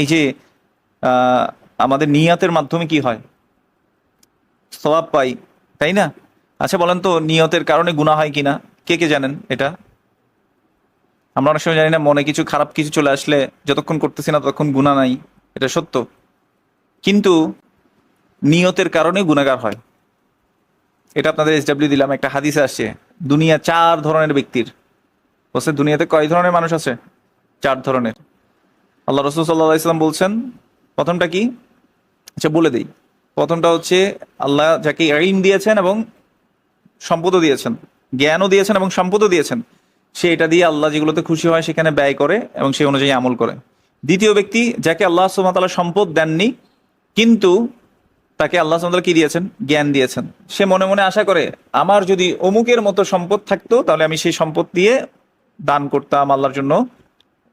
এই যে আমাদের নিয়াতের মাধ্যমে কি হয়? সবাব পাই, তাই না? আচ্ছা বলেন তো, নিয়তের কারণে গুণা হয় কিনা? কে কে জানেন এটা? আমরা অনেক সময় জানি না, মনে কিছু খারাপ কিছু চলে আসলে যতক্ষণ করতেছি না ততক্ষণ গুণা নাই, এটা সত্য। কিন্তু নিয়তের কারণে গুণাগার হয়। এটা আপনাদের এসডাব্লিউ দিলাম, একটা হাদিসে আসছে, দুনিয়া চার ধরনের ব্যক্তির। বলছে, দুনিয়াতে কয় ধরনের মানুষ আছে? চার ধরনের। আল্লাহ রসুল সাল্লাহ ইসলাম বলছেন, প্রথমটা কি? আচ্ছা বলে দিই। প্রথমটা হচ্ছে, আল্লাহ যাকে ঋণ দিয়েছেন এবং সম্পদও দিয়েছেন, জ্ঞানও দিয়েছেন এবং সম্পদও দিয়েছেন, সে এটা দিয়ে আল্লাহ যেগুলোতে খুশি হয় সেখানে ব্যয় করে এবং সে অনুযায়ী আমল করে। দ্বিতীয় ব্যক্তি যাকে আল্লাহ সুমতাল্লাহ সম্পদ দেননি, কিন্তু তাকে আল্লাহ সুমতাল্লাহ কি দিয়েছেন? জ্ঞান দিয়েছেন। সে মনে মনে আশা করে, আমার যদি অমুকের মতো সম্পদ থাকতো, তাহলে আমি সেই সম্পদ দিয়ে দান করতাম, আল্লাহর জন্য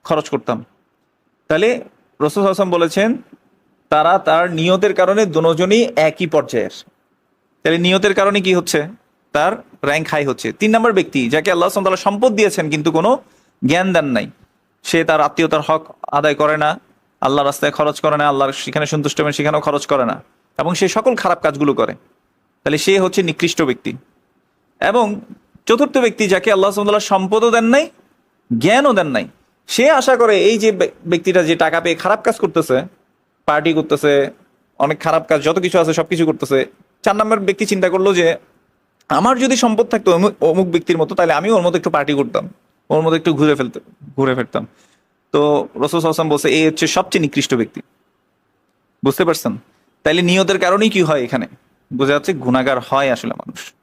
খরচ করতাম। তাহলে রসুল হাসান বলেছেন, তারা তার নিয়তের কারণে দুজনই একই পর্যায়ের। তাহলে নিয়তের কারণে কি হচ্ছে? তার র্যাঙ্ক হাই হচ্ছে। তিন নম্বর ব্যক্তি, যাকে আল্লাহ তাআলা সম্পদ দিয়েছেন, কিন্তু কোনো জ্ঞান দেন নাই। সে তার আত্মীয়তার হক আদায় করে না আল্লাহ রাস্তায় খরচ করে না, আল্লাহর সেখানে সন্তুষ্ট হবে সেখানেও খরচ করে না, এবং সে সকল খারাপ কাজগুলো করে। তাহলে সে হচ্ছে নিকৃষ্ট ব্যক্তি। এবং চতুর্থ ব্যক্তি, যাকে আল্লাহ সম্পদও দেন নাই, জ্ঞানও দেন নাই সে আশা করে এই যে ব্যা- ব্যক্তিটা যে টাকা পেয়ে খারাপ কাজ করতেছে, পার্টি করতেছে, অনেক খারাপ কাজ, যত কিছু আছে সবকিছু করতেছে, চার নম্বর ব্যক্তি চিন্তা করল যে, আমার যদি সম্পদ থাকতো অমুক- ব্যক্তির মতো, তাহলে আমি ওর মতো একটু পার্টি করতাম, ওর মতো একটু ঘুরে ফেলতে, ঘুরে ফেরতাম। তো রসুল হাসান বলছে, এই হচ্ছে সবচেয়ে নিকৃষ্ট ব্যক্তি। বুঝতে পারছেন? তাইলে নিয়তের কারণেই কি হয় এখানে? বোঝা যাচ্ছে গুণাগার হয় আসলে মানুষ।